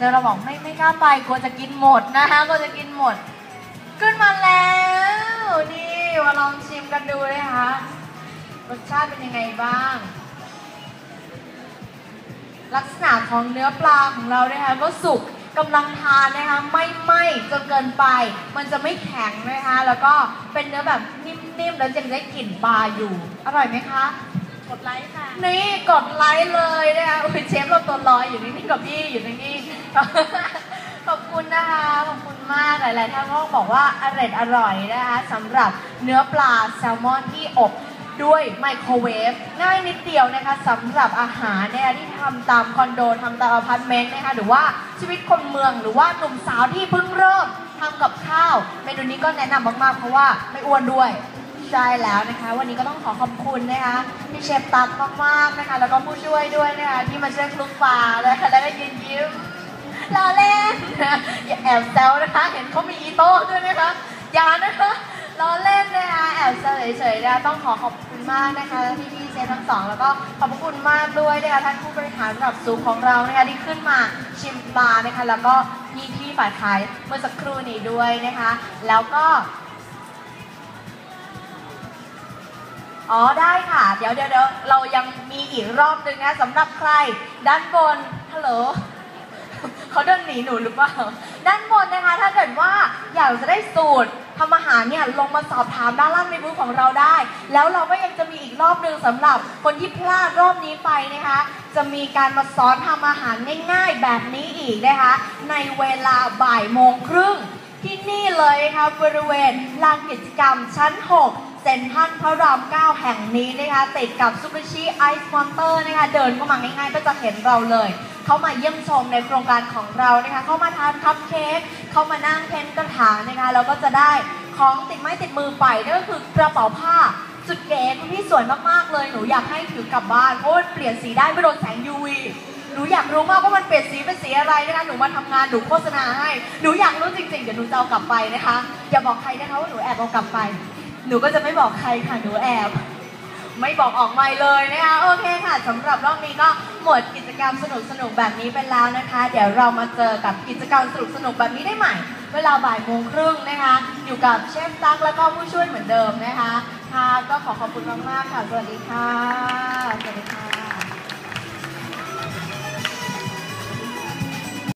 แต่เราบอกไม่ไม่กล้าไปกลัวจะกินหมดนะคะกลัวจะกินหมด ขึ้นมาแล้วนี่มาลองชิมกันดูเลยค่ะรสชาติเป็นยังไงบ้าง ลักษณะของเนื้อปลาของเรานะคะก็สุกกำลังทานนะคะไม่ไหม้จนเกินไป มันจะไม่แข็งนะคะ แล้วก็เป็นเนื้อแบบนิ่มๆแล้วยังได้กลิ่นปลาอยู่ อร่อยไหมคะ กดไลค์ค่ะ นี่กดไลค์เลยนะคะอุ้ยเชฟเราตัวลอยอยู่นิ่งๆกับพี่อยู่นิ่งๆขอบคุณนะคะขอบคุณมากหลายๆท่านก็บอกว่าอร่อยอร่อยนะคะสำหรับเนื้อปลาแซลมอนที่อบด้วยไมโครเวฟง่ายนิดเดียวนะคะสำหรับอาหารเนี่ยที่ทำตามคอนโดทำตามอพาร์ตเมนต์นะคะหรือว่าชีวิตคนเมืองหรือว่าหนุ่มสาวที่เพิ่งเริ่มทำกับข้าวเมนูนี้ก็แนะนำมากๆเพราะว่าไม่อ้วนด้วย ใช่แล้วนะคะ วันนี้ก็ต้องขอขอบคุณนะคะพี่เชฟตั๊กมากๆนะคะ แล้วก็ผู้ช่วยด้วยนะคะที่มาช่วยคลุกปลานะคะแล้วก็ยืนยิ้มรอเล่นอย่าแอบแซวนะคะ เห็นเขามีอีโต้ด้วยนะคะอย่านะคะรอเล่นนะคะแอบแซวเฉยๆนะต้องขอขอบคุณมากนะคะพี่พี่เชฟทั้งสองแล้วก็ขอบคุณมากด้วยนะคะท่านผู้บริหารระดับสูงของเรานะคะที่ขึ้นมาชิมปลานะคะแล้วก็พี่ที่ฝ่ายขายเมื่อสักครู่นี้ด้วยนะคะ แล้วก็ อ๋อได้ค่ะ เดี๋ยวเดี๋ยวเดี๋ยวเรายังมีอีกรอบหนึ่งนะสำหรับใคร ด้านบนฮัลโหลเขาเดินหนีหนูหรือเปล่าด้านบนนะคะ ถ้าเกิดว่าอยากจะได้สูตรทำอาหารเนี่ยลงมาสอบถามด้านล่างในบูธของเราได้ แล้วเราก็ยังจะมีอีกรอบหนึ่งสำหรับคนที่พลาดรอบนี้ไปนะคะ จะมีการมาสอนทำอาหารง่ายๆแบบนี้อีกนะคะ ในเวลาบ่ายโมงครึ่งที่นี่เลยค่ะบริเวณลานกิจกรรมชั้น 6 เซ็นทรัลพระราม 9 แห่งนี้นะคะติดกับซูเปอร์ชีไอซ์มอนเตอร์นะคะเดินเข้ามาง่ายๆ ก็จะเห็นเราเลย เขามาเยี่ยมชมในโครงการของเรานะคะเขามาทานคัพเค้กเขามานั่งเพ้นกระถางนะคะแล้วก็จะได้ของติดไม้ติดมือไปนั่นก็คือกระเป๋าผ้าสุดเก๋คุณพี่สวยมากๆเลยหนูอยากให้ถือกลับบ้านเพราะเปลี่ยนสีได้ไม่โดนแสง UV หนูอยากรู้มากว่ามันเปลี่ยนสีเป็นสีอะไรนะคะหนูมาทำงานหนูโฆษณาให้หนูอยากรู้จริงๆเดี๋ยวหนูจะเอากลับไปนะคะอย่าบอกใครนะคะว่าหนูแอบเอากลับไป หนูก็จะไม่บอกใครค่ะ หนูแอบ ไม่บอกออกไม่เลยนะคะ โอเคค่ะสำหรับรอบนี้ก็หมดกิจกรรมสนุกๆแบบนี้ไปแล้วนะคะ เดี๋ยวเรามาเจอกับกิจกรรมสนุกๆแบบนี้ได้ใหม่ เวลาบ่ายโมงครึ่งนะคะ อยู่กับเชฟตั๊กแล้วก็ผู้ช่วยเหมือนเดิมนะคะ ค่ะ ก็ขอขอบคุณมากๆค่ะ สวัสดีค่ะ